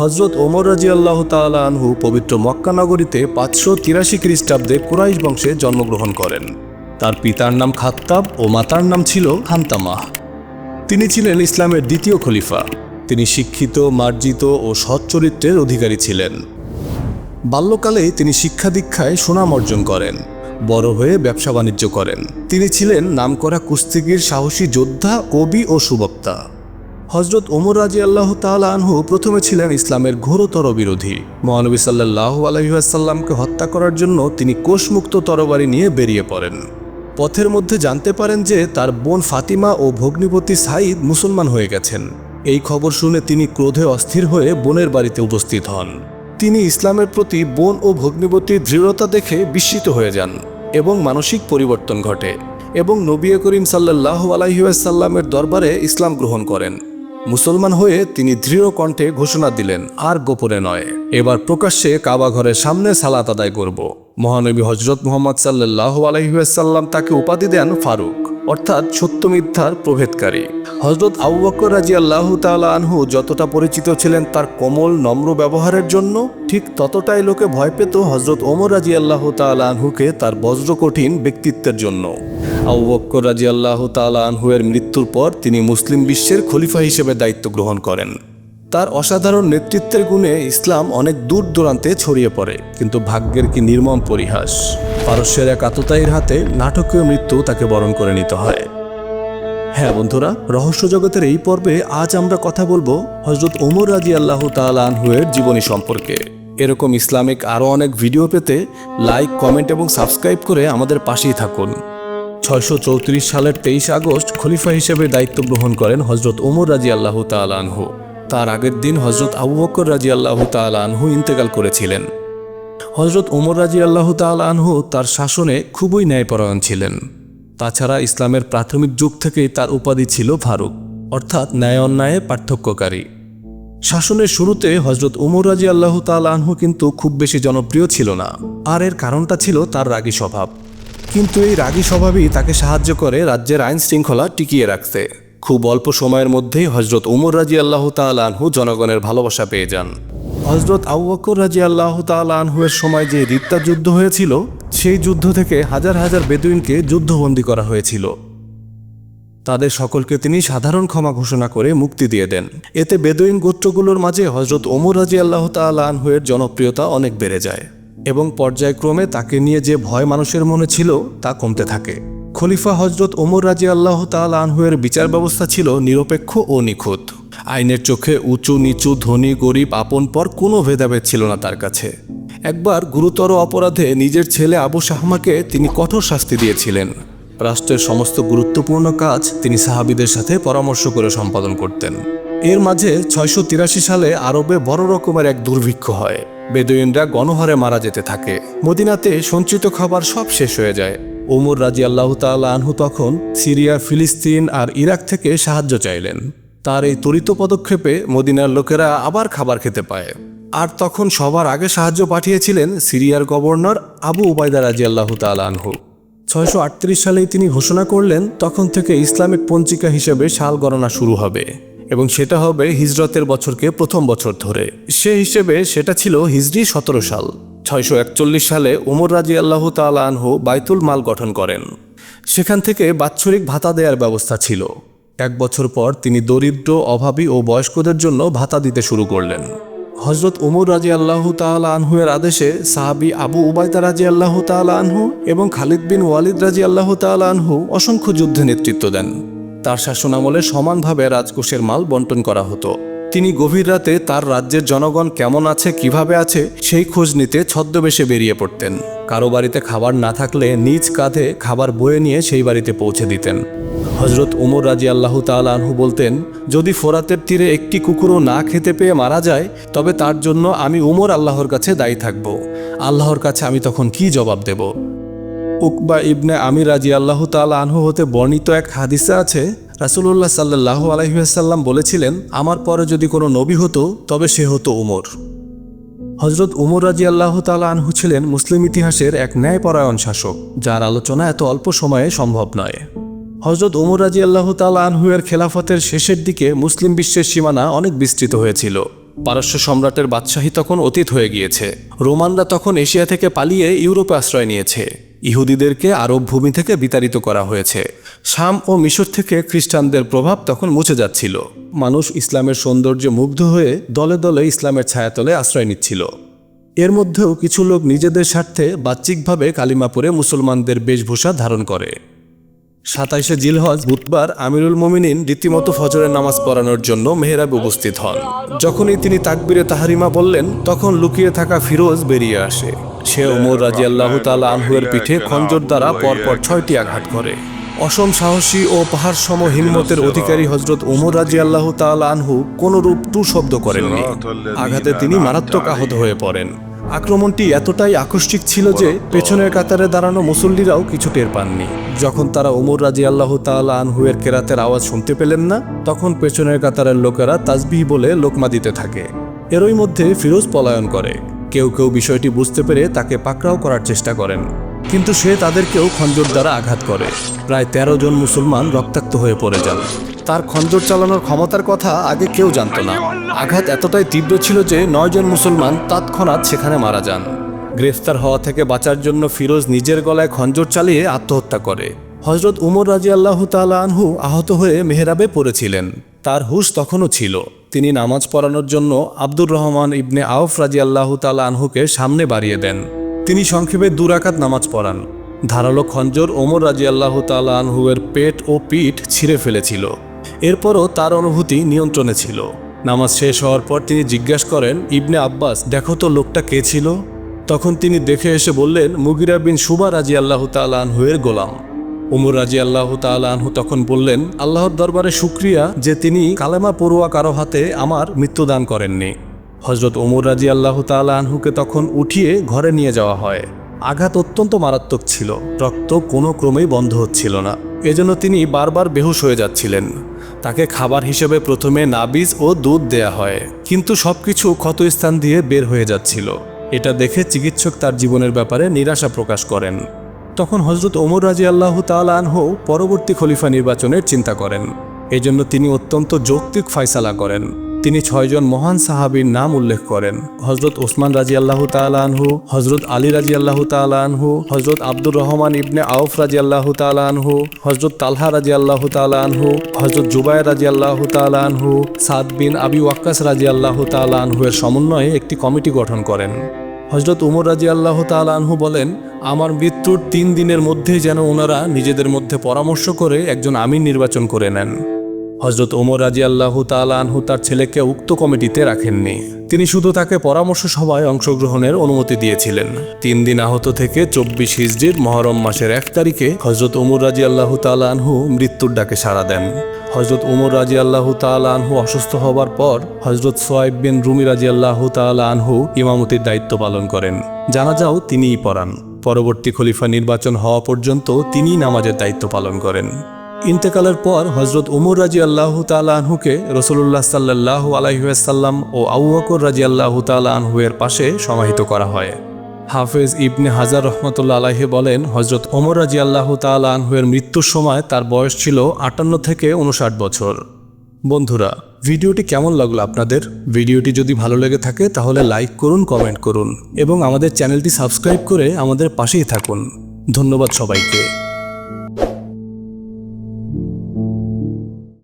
হজরত ওমর রাজি আল্লাহ আনহু পবিত্র মক্কা নগরীতে পাঁচশো তিরাশি খ্রিস্টাব্দে কুরাইশ বংশে জন্মগ্রহণ করেন। তার পিতার নাম খাত্তাব ও মাতার নাম ছিল হান্তামাহ তিনি ছিলেন ইসলামের দ্বিতীয় খলিফা। তিনি শিক্ষিত, মার্জিত ও সৎ চরিত্রের অধিকারী ছিলেন। বাল্যকালে তিনি শিক্ষা দীক্ষায় সুনাম অর্জন করেন, বড় হয়ে ব্যবসা বাণিজ্য করেন। তিনি ছিলেন নামকরা কুস্তিগির, সাহসী যোদ্ধা, কবি ও সুবক্তা। হজরত ওমর রাজি আল্লাহ তাল আনহু প্রথমে ছিলেন ইসলামের ঘোরতর বিরোধী। মহানবী সাল্লাহ আলহিহাসাল্লামকে হত্যা করার জন্য তিনি কোষমুক্ত তরবারি নিয়ে বেরিয়ে পড়েন। পথের মধ্যে জানতে পারেন যে তার বোন ফাতিমা ও ভগ্নিপতি সাঈদ মুসলমান হয়ে গেছেন। এই খবর শুনে তিনি ক্রোধে অস্থির হয়ে বোনের বাড়িতে উপস্থিত হন। তিনি ইসলামের প্রতি বোন ও ভগ্নিপতির দৃঢ়তা দেখে বিস্মিত হয়ে যান এবং মানসিক পরিবর্তন ঘটে এবং নবী করিম সাল্লাহ আলাইসাল্লামের দরবারে ইসলাম গ্রহণ করেন। মুসলমান হয়ে তিনি দৃঢ় কণ্ঠে ঘোষণা দিলেন, আর গোপনে নয়। এবার প্রকাশ্যে কাবা ঘরের সামনে সালাত আদায় করব। মহানবী হজরত মোহাম্মদ সাল্লাহ আলহিহাসাল্লাম তাকে উপাধি দেন ফারুক। অর্থাৎ সত্য মিথ্যার প্রভেদকারী। হজরত আবু বকর রাজি আল্লাহ তালা আনহু যতটা পরিচিত ছিলেন তার কোমল, নম্র ব্যবহারের জন্য, ঠিক ততটাই লোকে ভয় পেত হজরত ওমর রাজি আল্লাহ তালা আনহুকে তার বজ্রকঠিন ব্যক্তিত্বের জন্য। আবু বক্কর রাজি আল্লাহ তালা এর মৃত্যুর পর তিনি মুসলিম বিশ্বের খলিফা হিসেবে দায়িত্ব গ্রহণ করেন। তার অসাধারণ নেতৃত্বের গুণে ইসলাম অনেক দূর দূরান্তে ছড়িয়ে পড়ে, কিন্তু ভাগ্যের কি নির্মম পরিহাস? পারস্যের এক আততায়ীর হাতে নাটকীয় মৃত্যু তাকে বরণ করে নিতে হয়। হ্যাঁ বন্ধুরা, রহস্য জগতের এই পর্বে আজ আমরা কথা বলব হজরত ওমর রাজি আল্লাহ তালানহুয়ের জীবনী সম্পর্কে। এরকম ইসলামিক আরও অনেক ভিডিও পেতে লাইক, কমেন্ট এবং সাবস্ক্রাইব করে আমাদের পাশেই থাকুন। ছয়শো চৌত্রিশ সালের তেইশ আগস্ট খলিফা হিসেবে দায়িত্ব গ্রহণ করেন হজরত ওমর রাজি আল্লাহ তালানহু তার আগের দিন হজরত আবু বকর রাজি আল্লাহ তালানহু ইন্তেকাল করেছিলেন। হজরত ওমর রাজি আল্লাহ তালানহু তার শাসনে খুবই ন্যায়পরায়ণ ছিলেন। তাছাড়া ইসলামের প্রাথমিক যুগ থেকেই তার উপাধি ছিল ফারুক, অর্থাৎ ন্যায় অন্যায়ে পার্থক্যকারী। শাসনের শুরুতে হজরত উমর রাজি আল্লাহ আনহু কিন্তু খুব বেশি জনপ্রিয় ছিল না, আর এর কারণটা ছিল তার রাগী স্বভাব। কিন্তু এই রাগী স্বভাবই তাকে সাহায্য করে রাজ্যের আইন শৃঙ্খলা টিকিয়ে রাখতে। খুব অল্প সময়ের মধ্যেই হজরত উমর রাজি আল্লাহ আনহু জনগণের ভালোবাসা পেয়ে যান। হজরত আবু বকর রাজি আল্লাহ আনহুয়ের সময় যে রিত্তা যুদ্ধ হয়েছিল, সেই যুদ্ধ থেকে হাজার হাজার বেদুইনকে যুদ্ধবন্দী করা হয়েছিল। তাদের সকলকে তিনি সাধারণ ক্ষমা ঘোষণা করে মুক্তি দিয়ে দেন। এতে বেদুইন গোত্রগুলোর মাঝে হজরত ওমর রাজি আল্লাহ আনহুয়ের জনপ্রিয়তা অনেক বেড়ে যায় এবং পর্যায়ক্রমে তাকে নিয়ে যে ভয় মানুষের মনে ছিল তা কমতে থাকে। খলিফা হজরত ওমর রাজি আল্লাহ তাল আনহুয়ের বিচার ব্যবস্থা ছিল নিরপেক্ষ ও নিখুঁত। আইনের চোখে উঁচু, নিচু, ধনী, গরিব, আপন, পর কোনো ভেদাভেদ ছিল না তার কাছে। একবার গুরুতর অপরাধে নিজের ছেলে আবু শাহমাকে তিনি কঠোর শাস্তি দিয়েছিলেন। রাষ্ট্রের সমস্ত গুরুত্বপূর্ণ কাজ তিনি সাহাবিদের সাথে পরামর্শ করে সম্পাদন করতেন। এর মাঝে ছয়শো তিরাশি সালে আরবে বড় রকমের এক দুর্ভিক্ষ হয়। বেদুইনরা গণহারে মারা যেতে থাকে। মদিনাতে সঞ্চিত খাবার সব শেষ হয়ে যায়। ওমর রাজি আল্লাহ আনহু তখন সিরিয়া, ফিলিস্তিন আর ইরাক থেকে সাহায্য চাইলেন। তার এই ত্বরিত পদক্ষেপে মদিনার লোকেরা আবার খাবার খেতে পায়। আর তখন সবার আগে সাহায্য পাঠিয়েছিলেন সিরিয়ার গভর্নর আবু উবায়দা রাজি আল্লাহ আনহু। ছয়শো আটত্রিশ সালেই তিনি ঘোষণা করলেন, তখন থেকে ইসলামিক পঞ্জিকা হিসেবে সাল গণনা শুরু হবে এবং সেটা হবে হিজরতের বছরকে প্রথম বছর ধরে। সে হিসেবে সেটা ছিল হিজরি সতেরো সাল। ছয়শো একচল্লিশ সালে উমর রাজি আল্লাহ তালা আনহু বাইতুল মাল গঠন করেন। সেখান থেকে বাৎসরিক ভাতা দেওয়ার ব্যবস্থা ছিল। এক বছর পর তিনি দরিদ্র, অভাবী ও বয়স্কদের জন্য ভাতা দিতে শুরু করলেন। হজরত উমর রাজি আল্লাহ তাল আনহুয়ের আদেশে সাহাবি আবু উবায়দা রাজি আল্লাহ তাল আনহু এবং খালিদ বিন ওয়ালিদ রাজি আল্লাহ তাল আনহু অসংখ্য যুদ্ধে নেতৃত্ব দেন। তার শাসনামলে সমানভাবে রাজকোষের মাল বন্টন করা হতো। তিনি গভীর রাতে তার রাজ্যের জনগণ কেমন আছে, কীভাবে আছে, সেই খোঁজ নিতে ছদ্মবেশে বেরিয়ে পড়তেন। কারও বাড়িতে খাবার না থাকলে নিজ কাঁধে খাবার বয়ে নিয়ে সেই বাড়িতে পৌঁছে দিতেন। হজরত উমর রাজি আল্লাহ আনহু বলতেন, যদি ফোরাতের তীরে একটি কুকুরও না খেতে পেয়ে মারা যায়, তবে তার জন্য আমি উমর আল্লাহর কাছে দায়ী থাকব। আল্লাহর কাছে আমি তখন কি জবাব দেব? উকবা ইবনে আমির রাজি আল্লাহ তাল আনহু হতে বর্ণিত এক হাদিসে আছে রাসুল্লাহ সাল্লাহ আলহিহাসাল্লাম বলেছিলেন, আমার পরে যদি কোনো নবী হতো, তবে সে হতো উমর। হজরত উমর রাজি আল্লাহ তাল আনহু ছিলেন মুসলিম ইতিহাসের এক ন্যায়পরায়ণ শাসক, যার আলোচনা এত অল্প সময়ে সম্ভব নয়। হজরত উমর রাজি আল্লাহ তাল আনহুয়ের খেলাফতের শেষের দিকে মুসলিম বিশ্বের সীমানা অনেক বিস্তৃত হয়েছিল। পারস্য সম্রাটের বাদশাহী তখন অতীত হয়ে গিয়েছে। রোমানরা তখন এশিয়া থেকে পালিয়ে ইউরোপে আশ্রয় নিয়েছে। ইহুদিদেরকে আরব ভূমি থেকে বিতাড়িত করা হয়েছে। শাম ও মিশর থেকে খ্রিস্টানদের প্রভাব তখন মুছে যাচ্ছিল। মানুষ ইসলামের সৌন্দর্যে মুগ্ধ হয়ে দলে দলে ইসলামের ছায়াতলে আশ্রয় নিচ্ছিল। এর মধ্যেও কিছু লোক নিজেদের স্বার্থে বাহ্যিকভাবে কালিমাপুরে মুসলমানদের বেশভূষা ধারণ করে। সাতাইশে জিলহজ বুধবার আমিরুল মোমিনিন রীতিমতো ফজরের নামাজ পড়ানোর জন্য মেহরাবে উপস্থিত হন। যখনই তিনি তাকবিরে তাহারিমা বললেন, তখন লুকিয়ে থাকা ফিরোজ বেরিয়ে আসে। সে ওমর রাজি আল্লাহ তালা আনহুয়ের পিঠে খঞ্জর দ্বারা পরপর ছয়টি আঘাত করে। অসম সাহসী ও পাহাড় সম হিম্মতের অধিকারী হজরত ওমর রাজি আল্লাহ তালা আনহু কোনরূপ টু শব্দ করেননি। আঘাতে তিনি মারাত্মক আহত হয়ে পড়েন। আক্রমণটি এতটাই আকস্মিক ছিল যে পেছনের কাতারে দাঁড়ানো মুসল্লিরাও কিছু টের পাননি। যখন তারা ওমর রাজি আল্লাহ তাআলা আনহুয়ের কেরাতের আওয়াজ শুনতে পেলেন না, তখন পেছনের কাতারের লোকেরা তাজবিহ বলে লোকমা দিতে থাকে। এরই মধ্যে ফিরোজ পলায়ন করে। কেউ কেউ বিষয়টি বুঝতে পেরে তাকে পাকড়াও করার চেষ্টা করেন। কিন্তু সে তাদেরকেও খঞ্জর দ্বারা আঘাত করে। প্রায় তেরো জন মুসলমান রক্তাক্ত হয়ে পড়ে যান। তার খঞ্জর চালানোর ক্ষমতার কথা আগে কেউ জানতো না। আঘাত এতটাই তীব্র ছিল যে নয়জন মুসলমান তৎক্ষণাৎ সেখানে মারা যান। গ্রেফতার হওয়া থেকে বাঁচার জন্য ফিরোজ নিজের গলায় খঞ্জর চালিয়ে আত্মহত্যা করে। হজরত উমর রাজি আল্লাহ আনহু আহত হয়ে মেহরাবে পড়েছিলেন। তার হুশ তখনও ছিল। তিনি নামাজ পড়ানোর জন্য আব্দুর রহমান ইবনে আউফ রাজি আল্লাহ আনহুকে সামনে বাড়িয়ে দেন। তিনি সংক্ষেপে দুরাকাত নামাজ পড়ান। ধারালো খঞ্জর ওমর রাজি আল্লাহ আনহুয়ের পেট ও পিঠ ছিঁড়ে ফেলেছিল। এরপরও তার অনুভূতি নিয়ন্ত্রণে ছিল। নামাজ শেষ হওয়ার পর তিনি জিজ্ঞাসা করেন, ইবনে আব্বাস, দেখো তো লোকটা কে ছিল? তখন তিনি দেখে এসে বললেন, মুগিরা বিন সুবা রাজি আল্লাহ তালা আনহুয়ের গোলাম। উমর রাজি আল্লাহ আনহু তখন বললেন, আল্লাহর দরবারে শুক্রিয়া যে তিনি কালেমা পড়ুয়া কারও হাতে আমার মৃত্যুদান করেননি। হজরত ওমর রাজি আল্লাহ আনহুকে তখন উঠিয়ে ঘরে নিয়ে যাওয়া হয়। আঘাত অত্যন্ত মারাত্মক ছিল, রক্ত কোনো ক্রমেই বন্ধ হচ্ছিল না। এজন্য তিনি বারবার বেহুশ হয়ে যাচ্ছিলেন। তাকে খাবার হিসেবে প্রথমে নাবিজ ও দুধ দেয়া হয়, কিন্তু সবকিছু ক্ষতস্থান দিয়ে বের হয়ে যাচ্ছিল। এটা দেখে চিকিৎসক তার জীবনের ব্যাপারে নিরাশা প্রকাশ করেন। তখন হজরত ওমর রাজি আল্লাহ তালা আনহু পরবর্তী খলিফা নির্বাচনের চিন্তা করেন। এজন্য তিনি অত্যন্ত যৌক্তিক ফায়সালা করেন। তিনি ছয়জন মহান সাহাবীর নাম উল্লেখ করেন। হজরত ওসমান রাজি আল্লাহ তালা আনহু হজরত আলী রাজি আল্লাহ তালা আনহু হজরত আব্দুর রহমান ইবনে আউফ রাজি আল্লাহ তালা আনহু হজরত তালহা রাজি আল্লাহ তালা আনহু হজরত জুবাই রাজি আল্লাহ তালা আনহু, সাদ বিন আবি ওয়াক্কাস রাজি আল্লাহ তালা আনহুয়ের সমন্বয়ে একটি কমিটি গঠন করেন। হজরত উমর রাজি আল্লাহ আনহু বলেন, আমার মৃত্যুর তিন দিনের মধ্যেই যেন ওনারা নিজেদের মধ্যে পরামর্শ করে একজন আমির নির্বাচন করে নেন। হজরত ওমর রাজি আল্লাহ আনহু তার ছেলেকে উক্ত কমিটিতে রাখেননি। তিনি শুধু তাকে পরামর্শ সভায় অংশগ্রহণের অনুমতি দিয়েছিলেন। তিন দিন আহত থেকে চব্বিশ হিজড়ির মহরম মাসের এক তারিখে হজরত ওমর রাজি আল্লাহ আনহু মৃত্যুর ডাকে সাড়া দেন। হজরত উমর রাজি আল্লাহ আনহু অসুস্থ হবার পর হজরত সোয়াইব বিন রুমি রাজি আল্লাহ আনহু ইমামতির দায়িত্ব পালন করেন। জানাজাও তিনিই পড়ান। পরবর্তী খলিফা নির্বাচন হওয়া পর্যন্ত তিনিই নামাজের দায়িত্ব পালন করেন। ইন্তেকালের পর হজরত উমর রাজি আল্লাহ আনহুকে রসুল্লাহ সাল্লাহ আলাইসাল্লাম ও আউবকর রাজি আল্লাহ আনহুয়ের পাশে সমাহিত করা হয়। হাফেজ ইবনে হাজার রহমতুল্লা আলাহি বলেন হজরত ওমর রাজি আল্লাহ তাল আনহুয়ের মৃত্যুর সময় তার বয়স ছিল আটান্ন থেকে উনষাট বছর। বন্ধুরা, ভিডিওটি কেমন লাগল আপনাদের? ভিডিওটি যদি ভালো লেগে থাকে তাহলে লাইক করুন, কমেন্ট করুন এবং আমাদের চ্যানেলটি সাবস্ক্রাইব করে আমাদের পাশেই থাকুন। ধন্যবাদ সবাইকে।